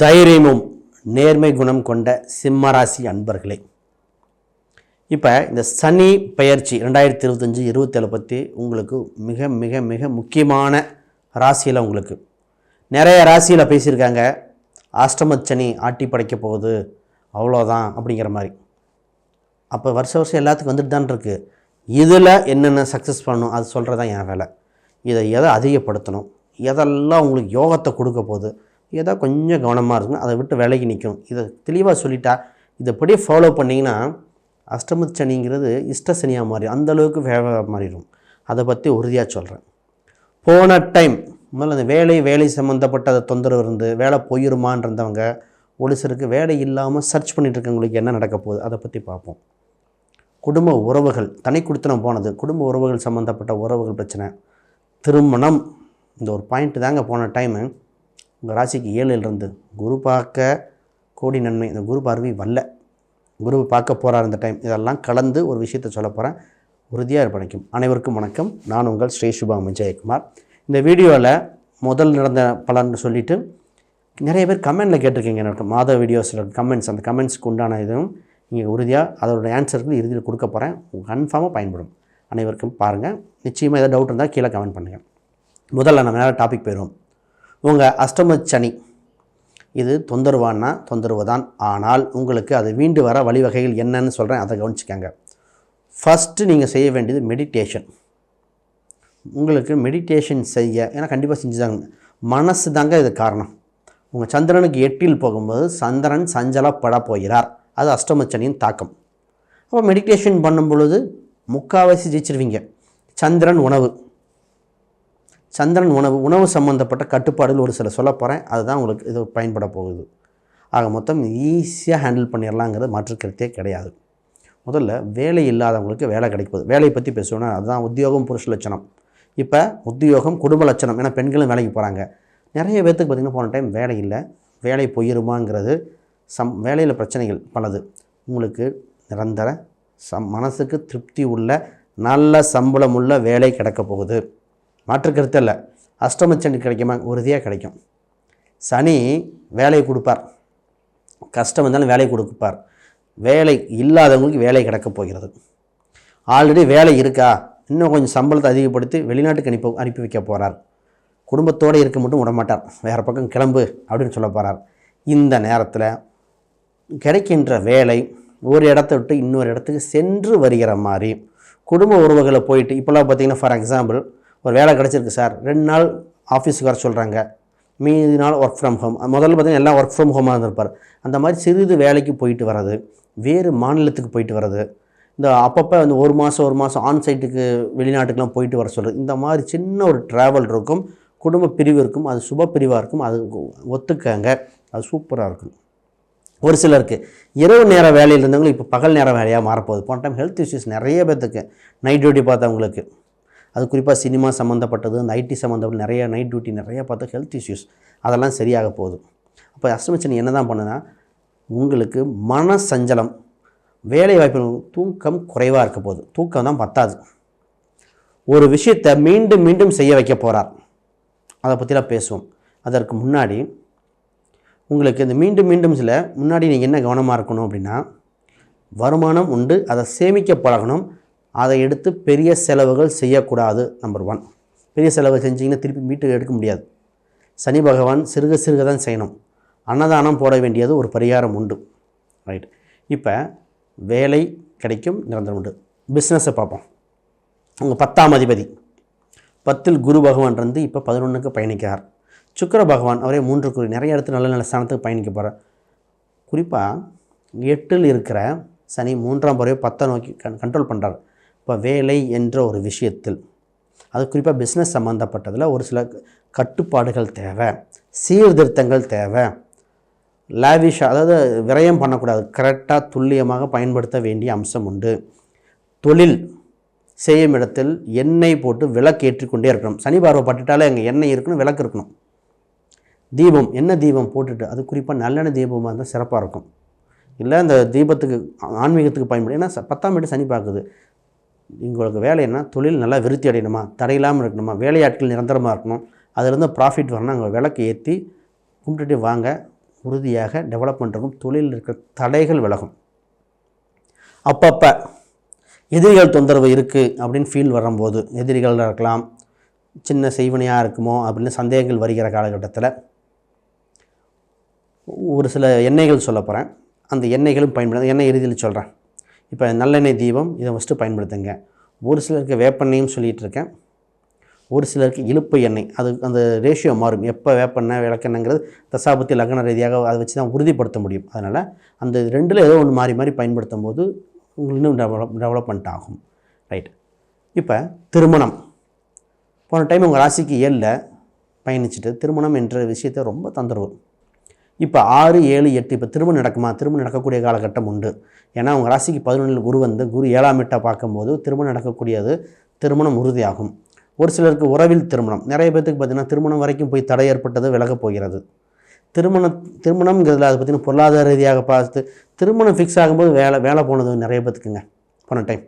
தைரியமும் நேர்மை குணம் கொண்ட சிம்மராசி அன்பர்களே. இப்போ இந்த சனி பெயர்ச்சி ரெண்டாயிரத்தி இருபத்தஞ்சி இருபத்தேழு பற்றி உங்களுக்கு மிக மிக மிக முக்கியமான ராசியில் உங்களுக்கு. நிறைய ராசியில் பேசியிருக்காங்க. அஷ்டமச் சனி ஆட்டி படைக்க போகுது. அவ்வளோதான் அப்படிங்கிற மாதிரி. அப்போ வருஷ வருஷம் எல்லாத்துக்கும் வந்துட்டு தான் இருக்குது இதில் என்னென்ன சக்ஸஸ் பண்ணணும்? அது சொல்கிறது தான் என் வேலை. இதை எதை அதிகப்படுத்தணும்? எதெல்லாம் உங்களுக்கு யோகத்தை கொடுக்க போகுது? ஏதோ கொஞ்சம் கவனமாக இருக்கும் அதை விட்டு விலகி நிற்கும் இதை தெளிவாக சொல்லிட்டா இதைப்படியே ஃபாலோ பண்ணிங்கன்னா அஷ்டமத் சனிங்கிறது இஷ்ட சனியாக மாறி அந்தளவுக்கு வேலை மாறிடும். அதை பற்றி உறுதியாக சொல்கிறேன் போன டைம் முதல்ல அந்த வேலை வேலை சம்மந்தப்பட்ட அந்த தொந்தரவு இருந்து வேலை போயிருமான்னு இருந்தவங்க ஒரு சிலருக்கு வேலை இல்லாமல் சர்ச் பண்ணிகிட்டு இருக்கவங்களுக்கு என்ன நடக்க போகுது அதை பற்றி பார்ப்போம். குடும்ப உறவுகள் தனி கொடுத்தனம் போனது குடும்ப உறவுகள் சம்மந்தப்பட்ட உறவுகள் பிரச்சனை. திருமணம் இந்த ஒரு பாயிண்ட் தாங்க போன டைமு உங்கள் ராசிக்கு ஏழில் இருந்து குரு பார்க்க கோடி நன்மை. இந்த குரு பார்வை வல்ல. குரு பார்க்க போகிறார் இந்த டைம் இதெல்லாம் கலந்து ஒரு விஷயத்தை சொல்ல போகிறேன் உறுதியாக பணிக்கும் அனைவருக்கும் வணக்கம். நான் உங்கள் ஸ்ரீ சுபாம் விஜயகுமார். இந்த வீடியோவில் முதல் நடந்த பலன் சொல்லிவிட்டு நிறைய பேர் கமெண்டில் கேட்டிருக்கீங்க எனக்கு. மாத வீடியோஸில் கமெண்ட்ஸ் அந்த கமெண்ட்ஸ்க்கு உண்டான இதுவும் நீங்கள் உறுதியாக அதோட ஆன்சருக்கு இறுதியில் கொடுக்க போகிறேன் கன்ஃபார்மாக பயன்படும். அனைவருக்கும் பாருங்கள் நிச்சயமாக ஏதாவது டவுட் இருந்தால் கீழே கமெண்ட் பண்ணுங்கள் முதல்ல நம்ம நேரம் டாபிக் போயிடுவோம். உங்கள் அஷ்டம சனி இது தொந்தரவானா தொந்தரவு தான் ஆனால் உங்களுக்கு அது வீண்டு வர வழிவகைகள் என்னன்னு சொல்கிறேன் அதை கவனிச்சிக்கோங்க. ஃபஸ்ட்டு நீங்கள் செய்ய வேண்டியது மெடிடேஷன் உங்களுக்கு மெடிடேஷன் செய்ய ஏன்னா கண்டிப்பாக செஞ்சுதாங்க. மனசு தாங்க இது காரணம். உங்கள் சந்திரனுக்கு எட்டில் போகும்போது சந்திரன் சஞ்சலப்பட போகிறார். அது அஷ்டமச்சனியின் தாக்கம். அப்போ மெடிடேஷன் பண்ணும் பொழுது முக்காவாசி ஜெயிச்சிருவீங்க. சந்திரன் உணவு. சந்திரன் உணவு உணவு சம்மந்தப்பட்ட கட்டுப்பாடுகள் ஒரு சில சொல்ல போகிறேன் அதுதான் உங்களுக்கு இது பயன்பட போகுது. ஆக மொத்தம் ஈஸியாக ஹேண்டில் பண்ணிடலாங்கிறது மாற்றுக்கருத்தே கிடையாது. முதல்ல வேலை இல்லாதவங்களுக்கு வேலை கிடைக்க போகுது வேலையை பற்றி பேசுவோன்னா அதுதான் உத்தியோகம் புருஷ லட்சணம். இப்போ உத்தியோகம் குடும்ப லட்சணம் ஏன்னா பெண்களும் வேலைக்கு போகிறாங்க நிறைய பேர்த்துக்கு பார்த்திங்கன்னா போன டைம் வேலை இல்லை. வேலை போயிருமாங்கிறது சம் வேலையில் பிரச்சனைகள் பலது. உங்களுக்கு நிரந்தர சம் மனசுக்கு திருப்தி உள்ள நல்ல சம்பளம் உள்ள வேலை கிடைக்க போகுது. மாற்றுக்கருத்து இல்லை அஷ்டமச்சனி கிடைக்குமா? உறுதியாக கிடைக்கும். சனி வேலையை கொடுப்பார். கஷ்டம் இருந்தாலும் வேலையை கொடுப்பார். வேலை இல்லாதவங்களுக்கு வேலை கிடைக்க போகிறது. ஆல்ரெடி வேலை இருக்கா? இன்னும் கொஞ்சம் சம்பளத்தை அதிகப்படுத்தி வெளிநாட்டுக்கு அனுப்பி அனுப்பி வைக்க போகிறார் குடும்பத்தோடு இருக்க மட்டும் விடமாட்டார் வேறு பக்கம் கிளம்பு அப்படின்னு சொல்ல போகிறார் இந்த நேரத்தில் கிடைக்கின்ற வேலை ஒரு இடத்த விட்டு இன்னொரு இடத்துக்கு சென்று வருகிற மாதிரி குடும்ப உறவுகளை போயிட்டு இப்போல்லாம் பார்த்தீங்கன்னா ஃபார் எக்ஸாம்பிள் ஒரு வேலை கிடச்சிருக்கு சார். ரெண்டு நாள் ஆஃபீஸுக்கு வர சொல்கிறாங்க மீதி நாள் ஒர்க் ஃப்ரம் ஹோம் முதல்ல பார்த்தீங்கன்னா எல்லாம் ஒர்க் ஃப்ரம் ஹோமாக இருந்திருப்பார். அந்த மாதிரி சிறிது வேலைக்கு போயிட்டு வர்றது வேறு மாநிலத்துக்கு போயிட்டு வர்றது இந்த அப்பப்போ வந்து ஒரு மாதம் ஒரு மாதம் ஆன் சைட்டுக்கு வெளிநாட்டுக்கெலாம் போயிட்டு வர சொல்கிறது இந்த மாதிரி சின்ன ஒரு ட்ராவல் இருக்கும் குடும்ப பிரிவு இருக்கும் அது சுப பிரிவாக இருக்கும் அது ஒத்துக்கங்க. அது சூப்பராக இருக்கும். ஒரு சிலருக்கு இரவு நேர வேலையில் இருந்தவங்களுக்கு இப்போ பகல் நேர வேலையாக மாறப்போகுது. போன டைம் ஹெல்த் இஷ்யூஸ் நிறைய பேர்த்துக்கு நைட் டியூட்டி பார்த்தவங்களுக்கு. அது குறிப்பாக சினிமா சம்மந்தப்பட்டது இந்த ஐடி சம்மந்தப்பட்ட நிறைய நைட் டியூட்டி நிறைய பார்த்தா ஹெல்த் இஷ்யூஸ் அதெல்லாம் சரியாக போகுது. அப்போ அஷ்டமச்சனி என்ன தான் பண்ணுன்னா உங்களுக்கு மன சஞ்சலம் வேலை வாய்ப்பு தூக்கம் குறைவாக இருக்க போகுது. தூக்கம் தான் பத்தாது. ஒரு விஷயத்தை மீண்டும் மீண்டும் செய்ய வைக்க போகிறார் அதை பற்றிலாம் பேசுவோம். அதற்கு முன்னாடி உங்களுக்கு இந்த மீண்டும் மீண்டும் சில முன்னாடி நீங்கள் என்ன கவனமாக இருக்கணும் அப்படின்னா வருமானம் உண்டு அதை சேமிக்க பழகணும் அதை எடுத்து பெரிய செலவுகள் செய்யக்கூடாது நம்பர் ஒன் பெரிய செலவு செஞ்சிங்கன்னா திருப்பி மீட்டு எடுக்க முடியாது. சனி பகவான் சிறுக சிறுக தான் செய்யணும். அன்னதானம் போட வேண்டியது ஒரு பரிகாரம் உண்டு. ரைட் இப்போ வேலை கிடைக்கும் நிரந்தரம் உண்டு. பிஸ்னஸை பார்ப்போம். உங்கள் பத்தாம் அதிபதி. பத்தில் குரு பகவான் இருந்து இப்போ பதினொன்றுக்கு பயணிக்கிறார். சுக்கிர பகவான் அவரே மூன்று குறி நிறைய இடத்துல நல்ல நல்ல ஸ்தானத்துக்கு பயணிக்க போகிறார் குறிப்பாக எட்டில் இருக்கிற சனி மூன்றாம் பறவை பத்தை நோக்கி கண் கண்ட்ரோல் பண்ணுறார் இப்போ வேலை என்ற ஒரு விஷயத்தில் அது குறிப்பாக பிஸ்னஸ் சம்மந்தப்பட்டதில் ஒரு சில கட்டுப்பாடுகள் தேவை சீர்திருத்தங்கள் தேவை லாவிஷாக அதாவது விரயம் பண்ணக்கூடாது கரெக்டாக துல்லியமாக பயன்படுத்த வேண்டிய அம்சம் உண்டு. தொழில் செய்யும் இடத்தில் எண்ணெய் போட்டு விளக்கு ஏற்றிக்கொண்டே இருக்கணும். சனி பார்வை பட்டுட்டாலே அங்கே எண்ணெய் இருக்கணும் விளக்கு இருக்கணும். தீபம் என்ன தீபம் போட்டுட்டு அது குறிப்பாக நல்லெண்ணெய் தீபமாக இருந்தால் சிறப்பாக இருக்கும். இல்லை அந்த தீபத்துக்கு ஆன்மீகத்துக்கு பயன்படும். ஏன்னா பத்தாம் வீடு சனி பார்க்குது. உங்களுக்கு வேலை என்ன? தொழில் நல்லா விருத்தி அடையணுமா? தடையில்லாமல் இருக்கணுமா? வேலையாட்கள் நிரந்தரமாக இருக்கணும். அதுலேருந்து ப்ராஃபிட் வரணும். அங்கே விளக்கு ஏற்றி கும்பிட்டுட்டு வாங்க. உறுதியாக டெவலப்மெண்ட்டுக்கும் தொழிலில் இருக்கிற தடைகள் விலகும். அப்பப்போ எதிரிகள் தொந்தரவு இருக்குது அப்படின்னு ஃபீல் வரும்போது எதிரிகள் இருக்கலாம். சின்ன செய்வனையாக இருக்குமோ அப்படின்னு சந்தேகங்கள் வருகிற காலகட்டத்தில் ஒரு சில எண்ணெய்கள் சொல்ல போகிறேன் அந்த எண்ணெய்களும் பயன்படுத்த எண்ணெய் இறுதியில் சொல்கிறேன் இப்போ நல்லெண்ணெய் தீபம் இதை ஃபஸ்ட்டு பயன்படுத்துங்க. ஒரு சிலருக்கு வேப்பெண்ணையும் சொல்லிகிட்டு இருக்கேன் ஒரு சிலருக்கு இழுப்பு எண்ணெய் அது அந்த ரேஷியோ மாறும். எப்போ வேப்பெண்ணெய் விளக்கெண்ணங்கிறது தசாபத்தி லக்ன ரீதியாக அதை வச்சு தான் உறுதிப்படுத்த முடியும். அதனால் அந்த ரெண்டில் ஏதோ ஒன்று மாறி மாறி பயன்படுத்தும் போது உங்களுக்கு இன்னும் டெவலப் டெவலப்மெண்ட் ஆகும். ரைட் இப்போ திருமணம். போன டைம் உங்கள் ராசிக்கு ஏழில் பயணிச்சுட்டு திருமணம் என்ற விஷயத்தை ரொம்ப தொந்தரவு. இப்போ ஆறு ஏழு எட்டு இப்போ திருமணம் நடக்குமா? திருமணம் நடக்கக்கூடிய காலகட்டம் உண்டு. ஏன்னா உங்கள் ராசிக்கு பதினொன்றில் குரு வந்து குரு ஏழாம் எட்டாக பார்க்கும்போது திருமணம் நடக்கக்கூடியது திருமணம் உறுதியாகும். ஒரு சிலருக்கு உறவில் திருமணம். நிறைய பேர்த்துக்கு பார்த்திங்கன்னா திருமணம் வரைக்கும் போய் தடை ஏற்பட்டது விலகப் போகிறது. திருமணம் திருமணம்ங்கிறதுல அதை பார்த்திங்கன்னா பொருளாதார ரீதியாக பார்த்து திருமணம் ஃபிக்ஸ் ஆகும்போது வேலை வேலை போனது நிறைய பேர்த்துக்குங்க போன டைம்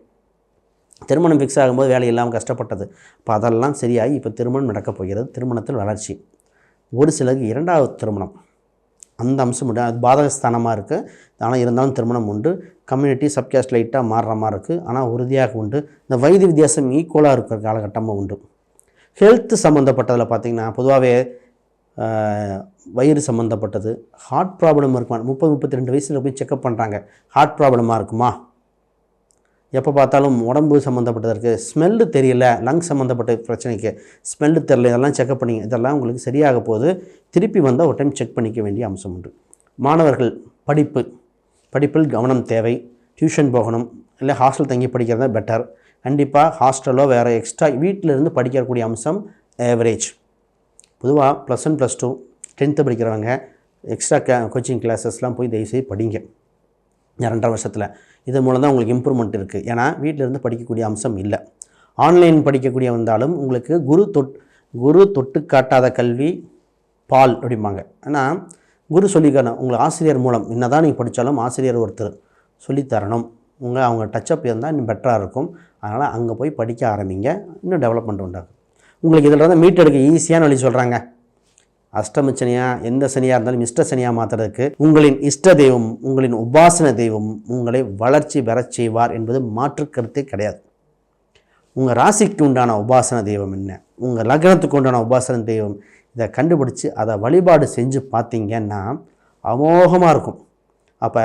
திருமணம் ஃபிக்ஸ் ஆகும்போது வேலை இல்லாமல் கஷ்டப்பட்டது. இப்போ அதெல்லாம் சரியாகி இப்போ திருமணம் நடக்கப் போகிறது திருமணத்தில் வளர்ச்சி. ஒரு சிலருக்கு இரண்டாவது திருமணம். அந்த அம்சம் உண்டு. அது பாதகஸ்தானமாக இருக்குது ஆனால் இருந்தாலும் திருமணம் உண்டு. கம்யூனிட்டி சப்காஸ்ட் லைட்டாக மாறுற மாதிரி இருக்குது ஆனால் உறுதியாக உண்டு. இந்த வயது வித்தியாசம் ஈக்குவலாக இருக்கிற காலகட்டமும் உண்டு. ஹெல்த் சம்மந்தப்பட்டதில் பார்த்திங்கன்னா பொதுவாகவே வயிறு சம்மந்தப்பட்டது ஹார்ட் ப்ராப்ளம் இருக்குமா? முப்பது முப்பத்தி ரெண்டு வயசில் போய் செக்கப் பண்ணுறாங்க ஹார்ட் ப்ராப்ளமாக இருக்குமா? எப்போ பார்த்தாலும் உடம்பு சம்மந்தப்பட்டதற்கு இருக்குது ஸ்மெல்லு தெரியல லங் சம்மந்தப்பட்ட பிரச்சனைக்கு ஸ்மெல்லு தெரியல இதெல்லாம் செக்அப் பண்ணி இதெல்லாம் உங்களுக்கு சரியாக போது திருப்பி வந்தால் ஒரு டைம் செக் பண்ணிக்க வேண்டிய அம்சம் உண்டு. மாணவர்கள் படிப்பு படிப்பில் கவனம் தேவை டியூஷன் போகணும் இல்லை ஹாஸ்டல் தங்கி படிக்கிறதா பெட்டர் கண்டிப்பாக ஹாஸ்டலோ வேறு எக்ஸ்ட்ரா வீட்டிலேருந்து படிக்கக்கூடிய அம்சம் ஆவரேஜ் பொதுவாக plus one plus two tenth படிக்கிறவங்க எக்ஸ்ட்ரா கோச்சிங் கிளாஸஸ்லாம் போய் தயவுசெய்து படிங்க. ரெண்டரை வருஷத்தில். இது மூலம் தான் உங்களுக்கு இம்ப்ரூவ்மெண்ட் இருக்குது ஏன்னா வீட்டிலேருந்து படிக்கக்கூடிய அம்சம் இல்லை. ஆன்லைன் படிக்கக்கூடிய வந்தாலும் உங்களுக்கு குரு தொட் குரு தொட்டு காட்டாத கல்வி பால் அப்படிம்பாங்க. ஆனால் குரு சொல்லிக்கணும் உங்களை ஆசிரியர் மூலம். என்ன தான் நீங்கள் படித்தாலும் ஆசிரியர் ஒருத்தர் சொல்லித்தரணும் உங்கள் அவங்க டச்சப் இருந்தால் இன்னும் பெட்டராக இருக்கும். அதனால் அங்கே போய் படிக்க ஆரம்பிங்க. இன்னும் டெவலப்மெண்ட் உண்டாகும். உங்களுக்கு இதில் தான் மீட் எடுக்க ஈஸியான வழி சொல்கிறாங்க அஷ்டம சனியாக எந்த சனியாக இருந்தாலும் இஷ்ட சனியாக மாற்றுறதுக்கு உங்களின் இஷ்ட தெய்வம் உங்களின் உபாசன தெய்வம் உங்களை வளர்ச்சி பெறச் செய்வார் என்பது மாற்று கருத்தே கிடையாது. உங்கள் ராசிக்கு உண்டான உபாசன தெய்வம் என்ன? உங்கள் லக்னத்துக்கு உண்டான உபாசன தெய்வம்? இதை கண்டுபிடிச்சி அதை வழிபாடு செஞ்சு பார்த்தீங்கன்னா அமோகமாக இருக்கும். அப்போ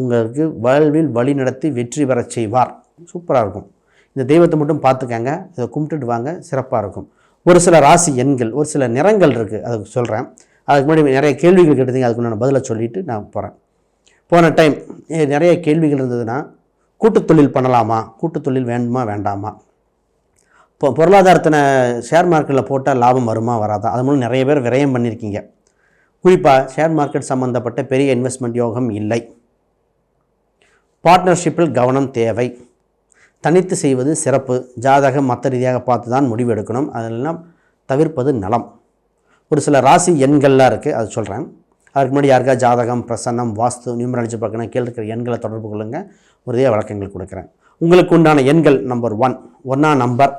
உங்களுக்கு வாழ்வில் வழி நடத்தி வெற்றி பெறச் செய்வார். சூப்பராக இருக்கும். இந்த தெய்வத்தை மட்டும் பார்த்துக்கங்க. இதை கும்பிட்டுட்டு வாங்க. சிறப்பாக இருக்கும். ஒரு சில ராசி எண்கள் ஒரு சில நிறங்கள் இருக்குது அதுக்கு சொல்கிறேன் அதுக்கு முன்னாடி நிறைய கேள்விகள் கேட்டதுங்க அதுக்கு நான் பதிலை சொல்லிவிட்டு நான் போகிறேன் போன டைம் நிறைய கேள்விகள் இருந்ததுன்னா கூட்டுத் தொழில் பண்ணலாமா? கூட்டுத் தொழில் வேண்டுமா வேண்டாமா? இப்போ பொருளாதாரத்தின ஷேர் மார்க்கெட்டில் போட்டால் லாபம் வருமா வராதா? அது மூலம் நிறைய பேர் விரயம் பண்ணியிருக்கீங்க குறிப்பாக ஷேர் மார்க்கெட் சம்மந்தப்பட்ட பெரிய இன்வெஸ்ட்மெண்ட் யோகம் இல்லை. பார்ட்னர்ஷிப்பில் கவனம் தேவை. தனித்து செய்வது சிறப்பு. ஜாதகம் மற்ற ரீதியாக பார்த்து தான் முடிவு எடுக்கணும். அதெல்லாம் தவிர்ப்பது நலம். ஒரு சில ராசி எண்கள்லாம் இருக்குது அது சொல்கிறேன் அதுக்கு முன்னாடி யாருக்கா ஜாதகம் பிரசன்னம் வாஸ்து நியூமராலஜி பார்க்கணும் கீழே இருக்கிற எண்களை தொடர்பு கொள்ளுங்கள் உறுதியாக விளக்கங்கள் கொடுக்குறேன். உங்களுக்கு உண்டான எண்கள் நம்பர் ஒன் ஒன்றாம் நம்பர்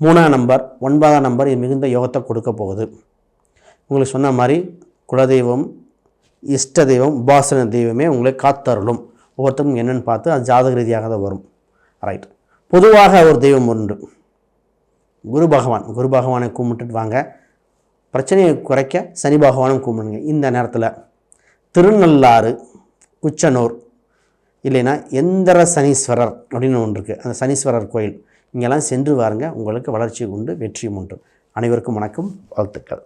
மூணாம் நம்பர் ஒன்பதாம் நம்பர் இது மிகுந்த யோகத்தை கொடுக்க போகுது. உங்களுக்கு சொன்ன மாதிரி குலதெய்வம் இஷ்ட தெய்வம் உபாசன தெய்வமே உங்களை காத்தருளும். ஒவ்வொருத்தருக்கும் என்னென்னு பார்த்து அது ஜாதக ரீதியாக தான் வரும். ரைட் பொதுவாக ஒரு தெய்வம் உண்டு குரு பகவான் குரு பகவானை கும்பிட்டுட்டு வாங்க. பிரச்சனையை குறைக்க சனி பகவானும் கும்பிடுங்க. இந்த நேரத்தில் திருநள்ளாறு குச்சனூர் இல்லைன்னா எந்திர சனீஸ்வரர் அப்படின்னு ஒன்று இருக்குது அந்த சனீஸ்வரர் கோயில். இங்கெல்லாம் சென்று வாருங்க. உங்களுக்கு வளர்ச்சி உண்டு வெற்றியும் உண்டு. அனைவருக்கும் வணக்கம் வாழ்த்துக்கள்.